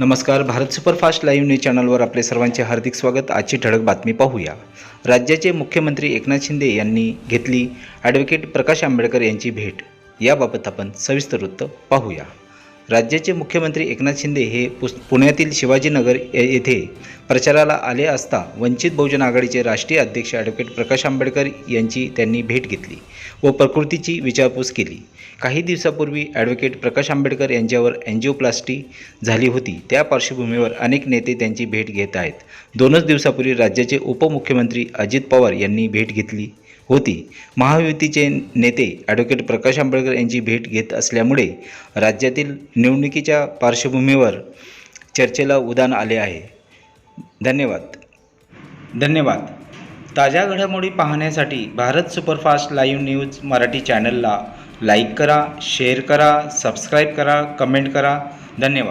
नमस्कार Bharat superfast live news चॅनलवर आपले सर्वांचे हार्दिक स्वागत. आजची ठळक बातमी पाहूया. राज्याचे मुख्यमंत्री एकनाथ शिंदे यांनी घेतली ॲडव्होकेट प्रकाश आंबेडकर यांची भेट. याबाबत आपण सविस्तर वृत्त पाहूया. राज्याचे मुख्यमंत्री एकनाथ शिंदे हे पुस पुण्यातील शिवाजीनगर ये- येथे प्रचाराला आले असता वंचित बहुजन आघाडीचे राष्ट्रीय अध्यक्ष ॲडव्होकेट प्रकाश आंबेडकर यांची त्यांनी भेट घेतली व प्रकृतीची विचारपूस केली. काही दिवसापूर्वी ॲडव्होकेट प्रकाश आंबेडकर यांच्यावर अँजिओप्लास्टी झाली होती. त्या पार्श्वभूमीवर अनेक नेते त्यांची भेट घेत आहेत. दोनच दिवसापूर्वी राज्याचे उपमुख्यमंत्री अजित पवार यांनी भेट घेतली. होती. महायुतीचे नेते ॲडव्होकेट प्रकाश आंबेडकर यांची भेट घेत असल्यामुळे राज्यातील निवडणुकीच्या पार्श्वभूमीवर चर्चेला उदान आले आहे. धन्यवाद. धन्यवाद. ताज्या घडामोडी पाहण्यासाठी Bharat superfast live news Marathi चॅनलला लाईक करा शेअर करा सबस्क्राईब करा कमेंट करा. धन्यवाद.